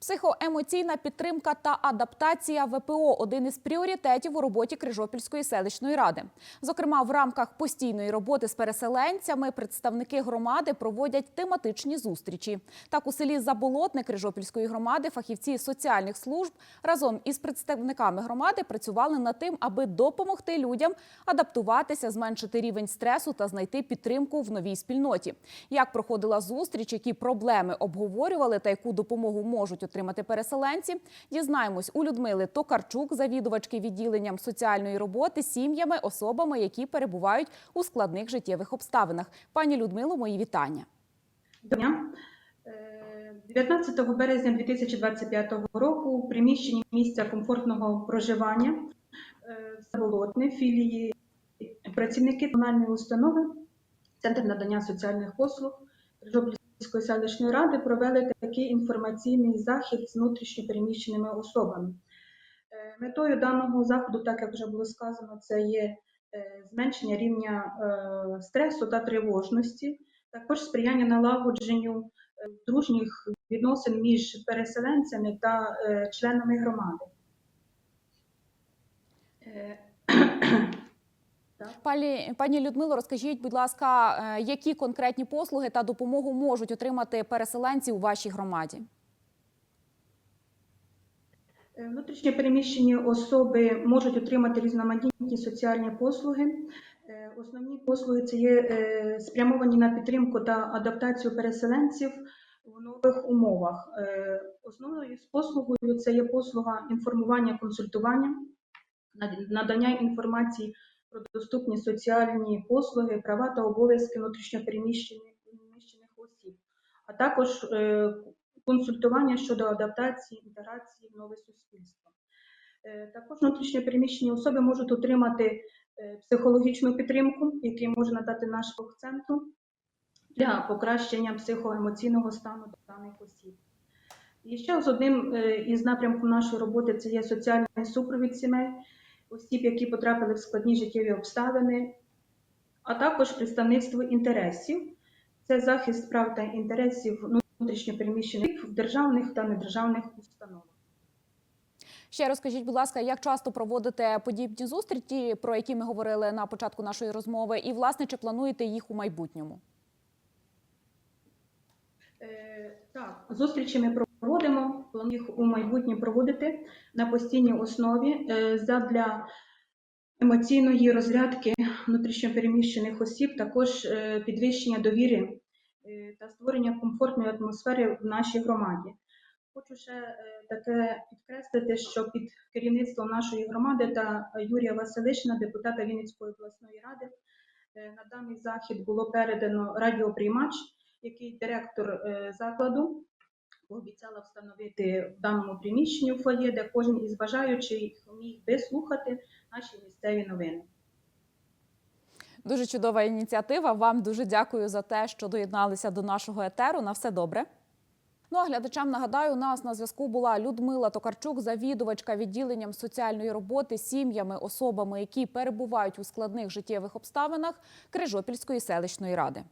Психоемоційна підтримка та адаптація ВПО один із пріоритетів у роботі Крижопільської селищної ради. Зокрема, в рамках постійної роботи з переселенцями представники громади проводять тематичні зустрічі. Так, у селі Заболотне Крижопільської громади фахівці соціальних служб разом із представниками громади працювали над тим, аби допомогти людям адаптуватися, зменшити рівень стресу та знайти підтримку в новій спільноті. Як проходила зустріч, які проблеми обговорювали та яку допомогу можуть отримати переселенці, дізнаємось у Людмили Токарчук, завідувачки відділенням соціальної роботи сім'ями, особами, які перебувають у складних життєвих обставинах. Пані Людмило, мої вітання. Дня. Е, 19 березня 2025 року у приміщенні місця комфортного проживання е, в Заболотне філії працівники комунальної установи Центр надання соціальних послуг Крижопільської селищної ради провели такий інформаційний захід з внутрішньо переміщеними особами. Е, Метою даного заходу, так як вже було сказано, це є е, зменшення рівня е, стресу та тривожності також сприяння налагодженню дружніх відносин між переселенцями та членами громади. Пані, пані Людмило, розкажіть, будь ласка, е, які конкретні послуги та допомогу можуть отримати переселенці у вашій громаді? Е, Внутрішньо переміщені особи можуть отримати різноманітні соціальні послуги. Е, Основні послуги це є спрямовані на підтримку та адаптацію переселенців в нових умовах. Основною послугою це є послуга інформування, консультування, надання інформації про доступні соціальні послуги, права та обов'язки внутрішньо переміщених переміщених осіб, а також е, консультування щодо адаптації, інтеграції в нове суспільство. Е, Також внутрішньо переміщені особи можуть отримати е, психологічну підтримку, яку може надати наш центру для покращення психоемоційного стану даних осіб. І ще з одним із напрямків нашої роботи це є соціальний супровід сімей, осіб, які потрапили в складні життєві обставини, а також представництво інтересів. Це захист прав та інтересів внутрішньо переміщених в державних та недержавних установах. Ще розкажіть, будь ласка, як часто проводите подібні зустрічі, про які ми говорили на початку нашої розмови, і власне чи плануєте їх у майбутньому? Е, Так, зустрічі ми проводимо, їх у майбутнє проводити на постійній основі е, задля емоційної розрядки внутрішньопереміщених осіб, також е, підвищення довіри та створення комфортної атмосфери в нашій громаді. Хочу ще таке підкреслити, що під керівництвом нашої громади та Юрія Василишина, депутата Вінницької обласної ради, на даний захід було передано радіоприймач, який директор е, закладу пообіцяла встановити в даному приміщенні в фоє, де кожен із бажаючих міг би слухати наші місцеві новини. Дуже чудова ініціатива. Вам дуже дякую за те, що доєдналися до нашого етеру. На все добре. Ну а глядачам нагадаю, у нас на зв'язку була Людмила Токарчук, завідувачка відділенням соціальної роботи сім'ями, особами, які перебувають у складних життєвих обставинах Крижопільської селищної ради.